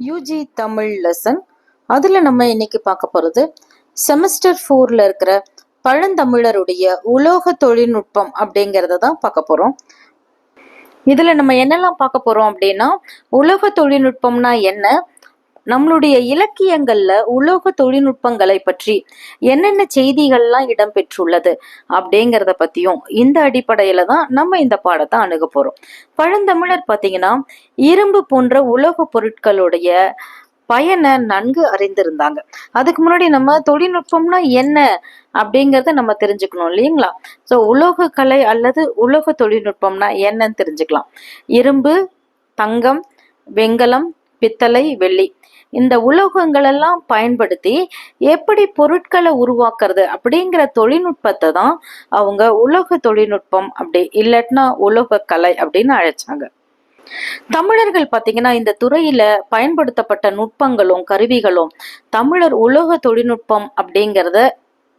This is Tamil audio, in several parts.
யூஜி தமிழ் லெசன் அதில் நம்ம இன்னைக்கு பார்க்க போகிறது செமஸ்டர் ஃபோரில் இருக்கிற பழந்தமிழருடைய உலோக தொழில்நுட்பம் அப்படிங்கிறத தான் பார்க்க போகிறோம் இதில் நம்ம என்னெல்லாம் பார்க்க போகிறோம் அப்படின்னா உலோக தொழில்நுட்பம்னா என்ன? நம்மளுடைய இலக்கியங்கள்ல உலோக தொழில்நுட்பங்களை பற்றி என்னென்ன செய்திகள்லாம் இடம்பெற்றுள்ளது அப்படிங்கிறத பத்தியும் இந்த அடிப்படையில தான் நம்ம இந்த பாடத்தை அணுக போறோம். பழந்தமிழர் பார்த்தீங்கன்னா இரும்பு போன்ற உலோக பொருட்களுடைய பயனை நன்கு அறிந்திருந்தாங்க. அதுக்கு முன்னாடி நம்ம தொழில்நுட்பம்னா என்ன அப்படிங்கிறத நம்ம தெரிஞ்சுக்கணும் இல்லைங்களா? ஸோ உலோக கலை அல்லது உலோக தொழில்நுட்பம்னா என்னன்னு தெரிஞ்சுக்கலாம். இரும்பு தங்கம் வெங்கலம் பித்தளை வெள்ளி. இந்த உலோகங்களெல்லாம் பயன்படுத்தி எப்படி பொருட்களை உருவாக்குறது அப்படிங்கிற தொழில்நுட்பத்தை தான் அவங்க உலோக தொழில்நுட்பம் அப்படி இல்லாட்டினா உலோக கலை அப்படின்னு அழைச்சாங்க. தமிழர்கள் பார்த்தீங்கன்னா இந்த துறையில பயன்படுத்தப்பட்ட நுட்பங்களும் கருவிகளும் தமிழர் உலோக தொழில்நுட்பம் அப்படிங்கிறத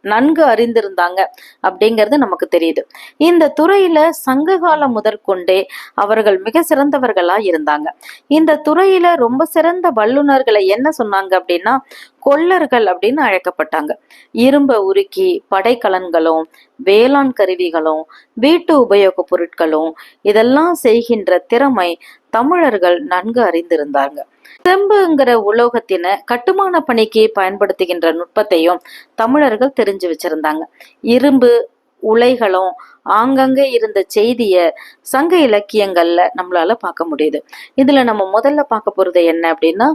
நன்கு அறிந்திருந்தாங்க அப்படிங்கிறது நமக்கு தெரியுது. இந்த துறையில சங்க காலம் முதற்கொண்டே அவர்கள் மிக சிறந்தவர்களா இருந்தாங்க. இந்த துறையில ரொம்ப சிறந்த வல்லுநர்களை என்ன சொன்னாங்க அப்படின்னா கொல்லர்கள் அப்படின்னு அழைக்கப்பட்டாங்க. இரும்பை உருக்கி படைக்கலன்களும் வேளாண் கருவிகளும் வீட்டு உபயோக பொருட்களும் இதெல்லாம் செய்கின்ற திறமை தமிழர்கள் நன்கு அறிந்திருந்தாங்க செம்புங்கிற உலோகத்தின கட்டுமான பணிக்கு பயன்படுத்துகின்ற நுட்பத்தையும் தமிழர்கள் தெரிஞ்சு வச்சிருந்தாங்க. இரும்பு உலைகளும் ஆங்கங்கே இருந்த செய்திய சங்க இலக்கியங்கள்ல நம்மளால பார்க்க முடியுது. இதுல நம்ம முதல்ல பார்க்க போறது என்ன அப்படின்னா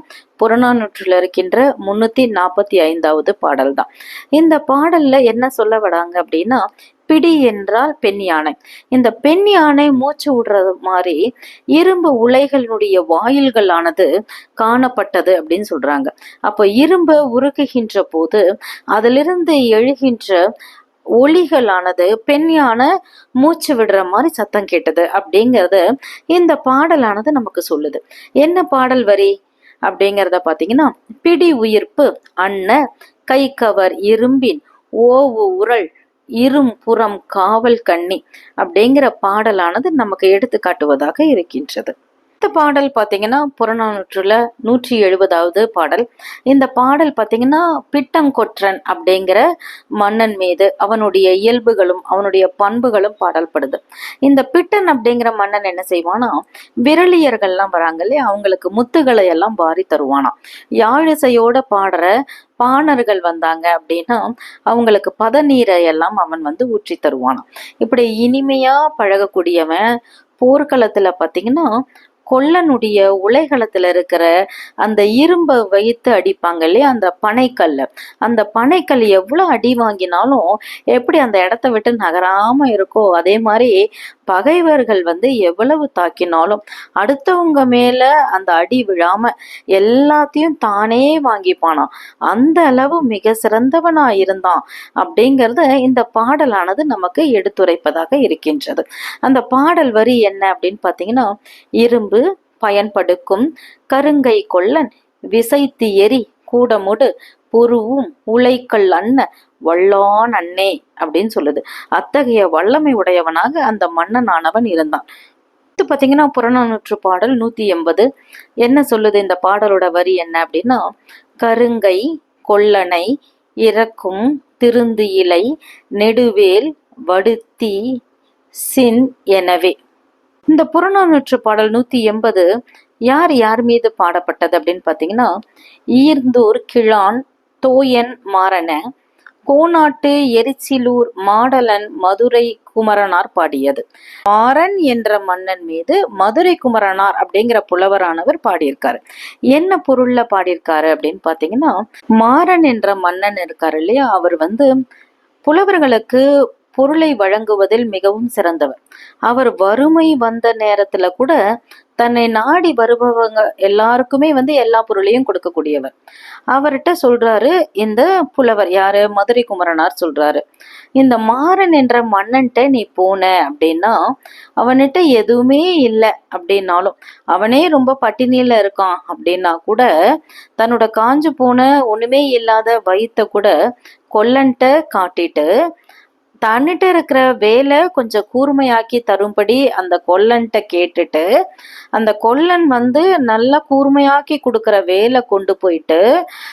புறநானூற்றில் இருக்கின்ற முன்னூத்தி நாற்பத்தி ஐந்தாவது பாடல் தான். இந்த பாடல்ல என்ன சொல்ல வராங்க அப்படின்னா பிடி என்றால் பெண் யானை. இந்த பெண் யானை மூச்சு விடுறது மாதிரி இரும்பு உலைகளினுடைய வாயில்களானது காணப்பட்டது அப்படின்னு சொல்றாங்க. அப்போ இரும்பு உருகுகின்ற போது அதிலிருந்து எழுகின்ற ஒளிகளானது பெண் யானை மூச்சு விடுற மாதிரி சத்தம் கேட்டது அப்படிங்கிறது இந்த பாடலானது நமக்கு சொல்லுது. என்ன பாடல் வரி? அப்படிங்கிறத பார்த்தீங்கன்னா பிடி உயிர்ப்பு அன்ன கை கவர் இரும்பின் ஓவு உரல் இரும் புறம் காவல் கண்ணி அப்படிங்கிற பாடலானது நமக்கு எடுத்து காட்டுவதாக இருக்கின்றது. அடுத்த பாடல் பார்த்தீங்கன்னா புறநானூற்றுல நூற்றி எழுபதாவது பாடல். இந்த பாடல் பார்த்தீங்கன்னா பிட்டங்கொற்றன் அப்படிங்கிற மன்னன் மீது அவனுடைய இயல்புகளும் அவனுடைய பண்புகளும் பாடல்படுது. இந்த பிட்டன் அப்படிங்கிற மன்னன் என்ன செய்வானா விரலியர்கள்லாம் வராங்க இல்லையா அவங்களுக்கு முத்துகளை எல்லாம் வாரி தருவானா யாழிசையோட பாடுற பாணர்கள் வந்தாங்க அப்படின்னா அவங்களுக்கு பதநீரை எல்லாம் அவன் வந்து ஊற்றி தருவானாம். இப்படி இனிமையா பழகக்கூடியவன் போர்க்களத்துல பாத்தீங்கன்னா கொல்லனுடைய உலைகளத்துல இருக்கிற அந்த இரும்பை வைத்து அடிப்பாங்க இல்லையா? அந்த பனைக்கல்ல. அந்த பனைக்கல் எவ்வளவு அடி வாங்கினாலும் எப்படி அந்த இடத்த விட்டு நகராம இருக்கோ? அதே மாதிரி பகைவர்கள் வந்து எவ்வளவு தாக்கினாலும் அடுத்தவங்க மேல அந்த அடி விழாம எல்லாத்தையும் தானே வாங்கிப்பானான் அந்த அளவு மிக சிறந்தவனா இருந்தான் அப்படிங்கிறத இந்த பாடலானது நமக்கு எடுத்துரைப்பதாக இருக்கின்றது. அந்த பாடல் வரி என்ன அப்படின்னு பாத்தீங்கன்னா இரும்பு பயன்படுக்கும் கருங்கை கொள்ளன் விசைத்து எரி கூடமுடு பொருவும் உலைக்கல் அண்ண வல்லான் அண்ணே அப்படின்னு சொல்லுது. அத்தகைய வல்லமை உடையவனாக அந்த மன்னனானவன் இருந்தான். அடுத்து பார்த்தீங்கன்னா புறநானூற்று பாடல் நூற்றி எண்பது. என்ன சொல்லுது இந்த பாடலோட வரி என்ன அப்படின்னா கருங்கை கொல்லனை இறக்கும் திருந்து இலை நெடுவேல் வடுத்தி சின் எனவே. இந்த புறநானூற்று பாடல் நூத்தி எண்பது யார் யார் மீது பாடப்பட்டது அப்படின்னு பார்த்தீங்கன்னா ஈர்ந்தூர் கிழான் தோயன் மாறன. கோநாட்டு எரிச்சிலூர் மாடலன் மதுரை குமரனார் பாடியது. மாறன் என்ற மன்னன் மீது மதுரை குமரனார் அப்படிங்கிற புலவரானவர் பாடியிருக்காரு. என்ன பொருள்ல பாடியிருக்காரு அப்படின்னு பாத்தீங்கன்னா மாறன் என்ற மன்னன் இருக்காரு இல்லையா? அவர் வந்து புலவர்களுக்கு பொருளை வழங்குவதில் மிகவும் சிறந்தவர். அவர் வறுமை வந்த நேரத்துல கூட தன்னை நாடி வருபவங்க எல்லாருக்குமே வந்து எல்லா பொருளையும் கொடுக்கக்கூடியவர். அவர்கிட்ட சொல்றாரு இந்த புலவர் யாரு? மதுரை குமரனார் சொல்றாரு. இந்த மாறன் என்ற மன்னன்ட்ட நீ போன அப்படின்னா அவன்கிட்ட எதுவுமே இல்லை அப்படின்னாலும் அவனே ரொம்ப பட்டினியில இருக்கான் அப்படின்னா கூட தன்னோட காஞ்சு போன ஒண்ணுமே இல்லாத வயித்த கூட கொல்லன்ட்ட காட்டிட்டு தன்னிட்ட இருக்கிற வேலை கொஞ்சம் கூர்மையாக்கி தரும்படி அந்த கொல்லன்ட்ட கேட்டுட்டு அந்த கொல்லன் வந்து நல்லா கூர்மையாக்கி கொடுக்குற வேலை கொண்டு போயிட்டு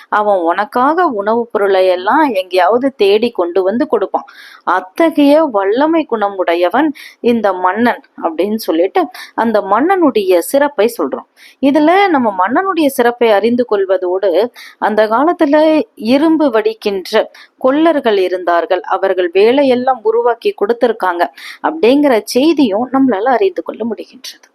அவன் உனக்காக உணவுப் பொருளை எல்லாம் எங்கேயாவது தேடி கொண்டு வந்து கொடுப்பான். அத்தகைய வல்லமை குணம் உடையவன் இந்த மன்னன் அப்படின்னு சொல்லிட்டு அந்த மன்னனுடைய சிறப்பை சொல்றோம் இதுல நம்ம மன்னனுடைய சிறப்பை அறிந்து கொள்வதோடு அந்த காலத்துல இரும்பு வடிக்கின்ற கொல்லர்கள் இருந்தார்கள். அவர்கள் வேலையெல்லாம் உருவாக்கி கொடுத்திருக்காங்க. அப்படிங்கிற செய்தியும் நம்மளால அறிந்து கொள்ள முடிகின்றது.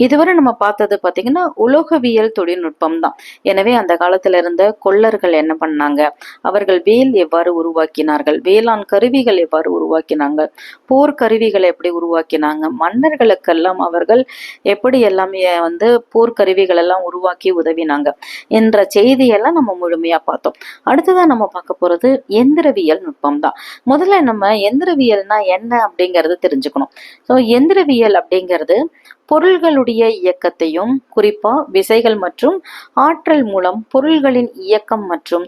இதுவரை நம்ம பார்த்தது பார்த்தீங்கன்னா உலோகவியல் தொழில்நுட்பம் தான் எனவே அந்த காலத்துல இருந்த கொல்லர்கள் என்ன பண்ணாங்க? அவர்கள் வேல் எவ்வாறு உருவாக்கினார்கள்? வேளாண் கருவிகள் எவ்வாறு உருவாக்கினாங்க? போர் கருவிகளை எப்படி உருவாக்கினாங்க? மன்னர்களுக்கெல்லாம் அவர்கள் எப்படி எல்லாமே வந்து போர் கருவிகள் எல்லாம் உருவாக்கி உதவினாங்க என்ற செய்தியெல்லாம் நம்ம முழுமையா பார்த்தோம். அடுத்ததான் நம்ம பார்க்க போறது எந்திரவியல் நுட்பம் தான் முதல்ல நம்ம எந்திரவியல்னா என்ன அப்படிங்கறது தெரிஞ்சுக்கணும். ஸோ எந்திரவியல் அப்படிங்கிறது பொருள்களுடைய பொருளுடைய இயக்கத்தையும் குறிப்பா விசைகள் மற்றும் ஆற்றல் மூலம் பொருள்களின் இயக்கம் மற்றும்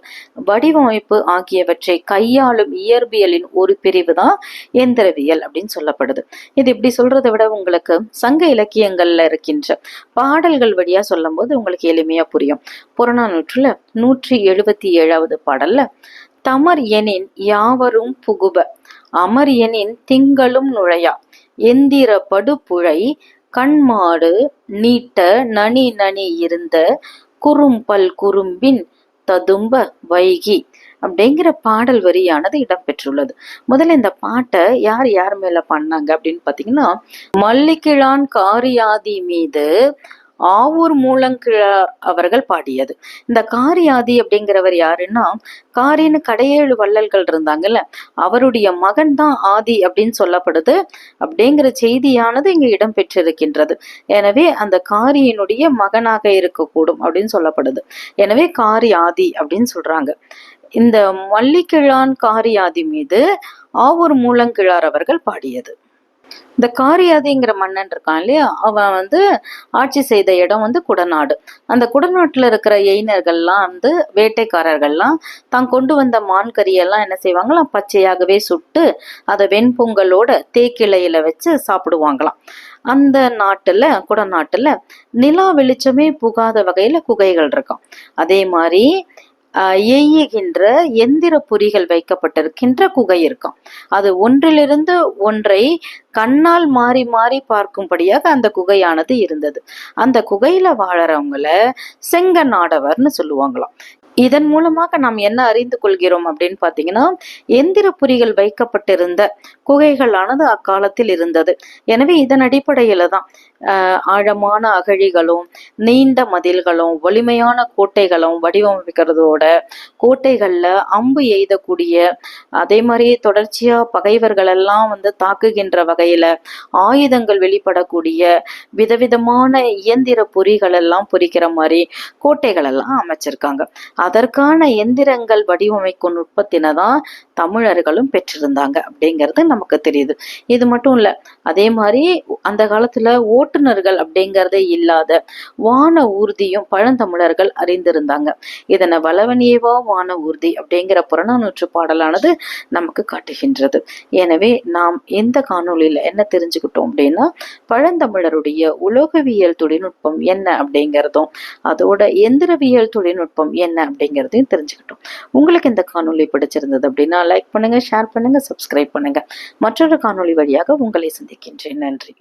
வடிவமைப்பு ஆகியவற்றை கையாளும் இயற்பியலின் ஒரு பிரிவு தான் எந்திரவியல் அப்படின்னு சொல்லப்படுது. இது இப்படி சொல்றதை விட உங்களுக்கு சங்க இலக்கியங்கள்ல இருக்கின்ற பாடல்கள் வழியா சொல்லும்போது உங்களுக்கு எளிமையா புரியும். புறநானூற்றுல நூற்றி எழுபத்தி ஏழாவது பாடல்ல தமர் எனின் யாவரும் புகுப அமர் எனின் திங்களும் நுழையா எந்திர படுப்புழை கண்மாடு நீட்ட நனி நனி இருந்த குறும்பல் குறும்பின் ததும்ப வைகி அப்படிங்கிற பாடல் வரியானது இடம்பெற்றுள்ளது. முதல்ல இந்த பாட்டை யார் யார் மேல பண்ணாங்க அப்படின்னு பாத்தீங்கன்னா மல்லிகிழான் காரியாதி மீது ஆவூர் மூலங்கிழார் அவர்கள் பாடியது. இந்த காரியாதி அப்படிங்கிறவர் யாருன்னா காரின்னு கடையேழு வள்ளல்கள் இருந்தாங்கல்ல அவருடைய மகன் தான் ஆதி அப்படின்னு சொல்லப்படுது. அப்படிங்கிற செய்தியானது இங்கு இடம்பெற்றிருக்கின்றது எனவே அந்த காரியினுடைய மகனாக இருக்கக்கூடும் அப்படின்னு சொல்லப்படுது. எனவே காரி ஆதி அப்படின்னு சொல்றாங்க. இந்த மல்லிக்கிழான் காரியாதி மீது ஆவூர் மூலங்கிழார் அவர்கள் பாடியது. இந்த காரியாதிங்கிற மன்னன் இருக்கான் இல்லையா? அவன் வந்து ஆட்சி செய்த இடம் வந்து குடநாடு. அந்த குடநாட்டுல இருக்கிற எயினர்கள்லாம் வந்து வேட்டைக்காரர்கள்லாம் தான் கொண்டு வந்த மான் கறியெல்லாம் என்ன செய்வாங்களாம் பச்சையாகவே சுட்டு அதை வெண்பொங்கலோட தேக்கிளையில வச்சு சாப்பிடுவாங்களாம். அந்த நாட்டுல குடநாட்டுல நிலா வெளிச்சமே புகாத வகையில குகைகள் இருக்கும். அதே மாதிரி இயங்குகின்ற எய்யுகின்ற எந்திர பொறிகள் வைக்கப்பட்டிருக்கின்ற குகை இருக்கும். அது ஒன்றிலிருந்து ஒன்றை கண்ணால் மாறி மாறி பார்க்கும்படியாக அந்த குகையானது இருந்தது. அந்த குகையில வாழறவங்கள செங்க நாடவர்னு சொல்லுவாங்களாம். இதன் மூலமாக நாம் என்ன அறிந்து கொள்கிறோம் அப்படின்னு பாத்தீங்கன்னா எந்திர பொறிகள் வைக்கப்பட்டிருந்த குகைகளானது அக்காலத்தில் இருந்தது. எனவே இதன் அடிப்படையில தான் ஆஹ் ஆழமான அகழிகளும் நீண்ட மதில்களும் வலிமையான கோட்டைகளும் வடிவமைக்கிறதோட கோட்டைகள்ல அம்பு எய்தக்கூடிய அதே மாதிரி தொடர்ச்சியா பகைவர்கள் எல்லாம் வந்து தாக்குகின்ற வகையில ஆயுதங்கள் வெளிப்படக்கூடிய விதவிதமான இயந்திர பொறிகள் எல்லாம் பொறிக்கிற மாதிரி கோட்டைகள் எல்லாம் அமைச்சிருக்காங்க. அதற்கான எந்திரங்கள் வடிவமைக்கும் நுட்பத்தினை தான் தமிழர்களும் பெற்றிருந்தாங்க அப்படிங்கிறது நமக்கு தெரியுது. இது மட்டும் இல்லை அதே மாதிரி அந்த காலத்தில் ஓட்டுநர்கள் அப்படிங்கிறதே இல்லாத வான ஊர்தியும் பழந்தமிழர்கள் அறிந்திருந்தாங்க. இதனை வளவனியவா வான ஊர்தி அப்படிங்கிற புறநானூற்று பாடலானது நமக்கு காட்டுகின்றது. எனவே நாம் இந்த காணொலியில் என்ன தெரிஞ்சுக்கிட்டோம் அப்படின்னா பழந்தமிழருடைய உலோகவியல் தொழில்நுட்பம் என்ன அப்படிங்கிறதும் அதோட எந்திரவியல் தொழில்நுட்பம் என்ன அப்படிங்கிறதையும் தெரிஞ்சுக்கிட்டோம். உங்களுக்கு இந்த காணொலி பிடிச்சிருந்தது அப்படின்னா லைக் பண்ணுங்க ஷேர் பண்ணுங்க சப்ஸ்கிரைப் பண்ணுங்க. மற்றொரு காணொளி வழியாக உங்களை சந்திக்கின்றேன். நன்றி.